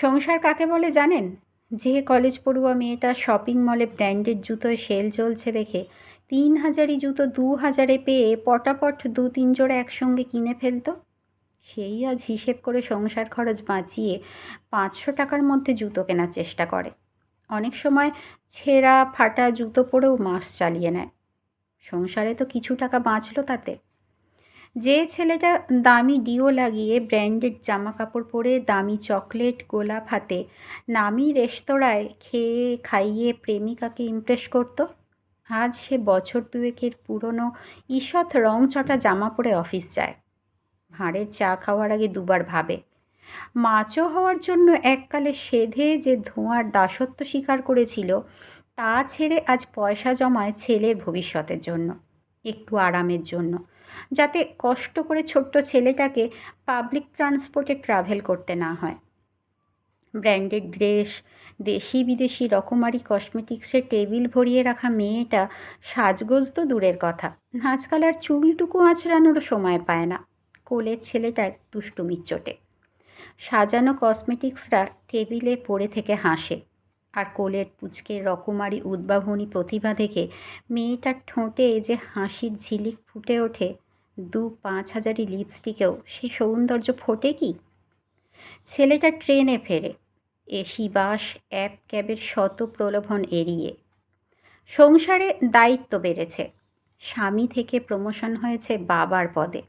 সংসার কাকে বলে জানেন? যে কলেজ পড়ুয়া মেয়েটা শপিং মলে ব্র্যান্ডেড জুতোয় সেল চলছে দেখে তিন হাজারি জুতো দু হাজারে পেয়ে পটাপট দু তিন জোড়া একসঙ্গে কিনে ফেলতো। সেই আজ হিসেব করে সংসার খরচ বাঁচিয়ে পাঁচশো টাকার মধ্যে জুতো কেনার চেষ্টা করে। অনেক সময় ছেঁড়া, ফাটা জুতো পরেও মাস চালিয়ে নেয়। সংসারে তো কিছু টাকা বাঁচলো তাতে। যে ছেলেটা দামি ডিও লাগিয়ে ব্র্যান্ডেড জামা কাপড় পরে দামি চকলেট গোলাপ হাতে নামি রেস্তোরাঁয় খেয়ে খাইয়ে প্রেমিকাকে ইমপ্রেস করতো, আজ সে বছর দুয়েকের পুরনো ঈষৎ রংচটা জামা পরে অফিস যায়। ভাঁড়ের চা খাওয়ার আগে দুবার ভাবে। মাছও হওয়ার জন্য এককালে সেধে যে ধোঁয়ার দাসত্ব স্বীকার করেছিল, তা ছেড়ে আজ পয়সা জমায় ছেলের ভবিষ্যতের জন্য। একটু আরামের জন্য। যাতে কষ্ট করে ছোট্ট ছেলেটাকে পাবলিক ট্রান্সপোর্টে ট্রাভেল করতে না হয়। ব্র্যান্ডেড ড্রেস দেশি বিদেশি রকমারি কসমেটিক্সের টেবিল ভরিয়ে রাখা মেয়েটা সাজগোজ তো দূরের কথা। আজকাল আর চুলটুকু আঁচড়ানোরও সময় পায় না। কোলের ছেলেটার দুষ্টুমির চোটে। সাজানো কসমেটিক্সরা টেবিলে পড়ে থেকে হাসে। আর কোলের পুচকের রকমারি উদ্ভাবনী প্রতিভা দেখে মেয়েটার ঠোঁটে যে হাসির ঝিলিক ফুটে ওঠে, দু পাঁচ হাজারি লিপস্টিকেও, সে সৌন্দর্য ফোটে কি? ছেলেটা ট্রেনে ফেরে এসি বাস অ্যাপ ক্যাবের শত প্রলোভন এড়িয়ে। সংসারে দায়িত্ব বেড়েছে, স্বামী থেকে প্রমোশন হয়েছে বাবার পদে।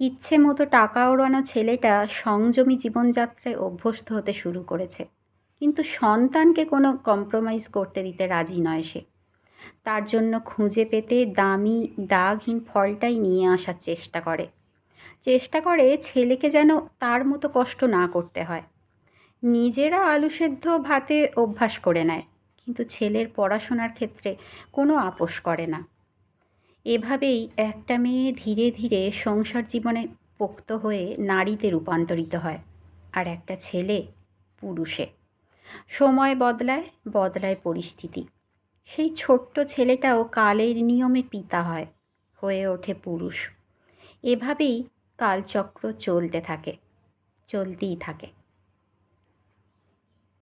ইচ্ছে মতো টাকা ওড়ানো ছেলেটা সংযমী জীবনযাত্রায় অভ্যস্ত হতে শুরু করেছে। কিন্তু সন্তানকে কোনো কম্প্রোমাইজ করতে দিতে রাজি নয় সে। তার জন্য খুঁজে পেতে দামি, দাগহীন ফলটাই নিয়ে আসার চেষ্টা করে। চেষ্টা করে ছেলেকে যেন তার মতো কষ্ট না করতে হয়। নিজেরা আলু সেদ্ধ ভাতে অভ্যাস করে নেয়, কিন্তু ছেলের পড়াশোনার ক্ষেত্রে কোনো আপোষ করে না। এভাবেই একটা মেয়ে ধীরে ধীরে সংসার জীবনে পোক্ত হয়ে নারীতে রূপান্তরিত হয়, আর একটা ছেলে পুরুষে। সময় বদলায় বদলায় পরিস্থিতি। সেই ছোট্ট ছেলেটাও কালের নিয়মে পিতা হয়, হয়ে ওঠে পুরুষ। এভাবেই কালচক্র চলতে থাকে, চলতেই থাকে।